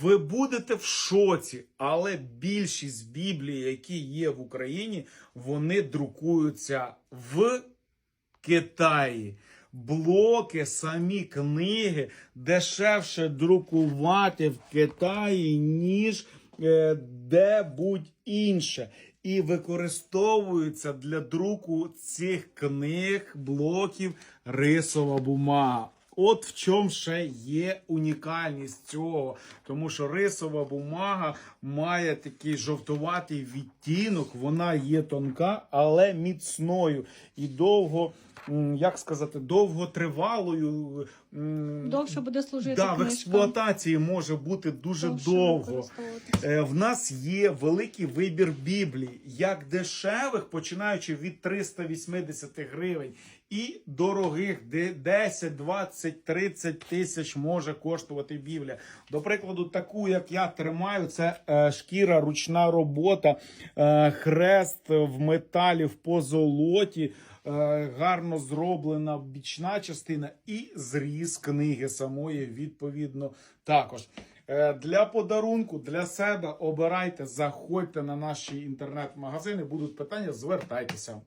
Ви будете в шоці, але більшість біблій, які є в Україні, вони друкуються в Китаї. Блоки, самі книги дешевше друкувати в Китаї, ніж е, де-будь інше. І використовується для друку цих книг, блоків рисова бумага. От в чому ще є унікальність цього, тому що рисова бумага має такий жовтуватий відтінок, вона є тонка, але міцною і довго, як сказати, довготривалою. Довше буде служити да, в експлуатації може бути дуже Довше довго. Е, В нас є великий вибір біблій, як дешевих, починаючи від 380 гривень, і дорогих, де 10, 20, 30 тисяч може коштувати біблія. До прикладу, таку, як я тримаю, це е, шкіра, ручна робота, е, хрест в металі, в позолоті. е, Гарно зроблена бічна частина і зріз книги самої відповідно також. Е, Для подарунку для себе обирайте, заходьте на наші інтернет-магазини. Будуть питання, звертайтеся.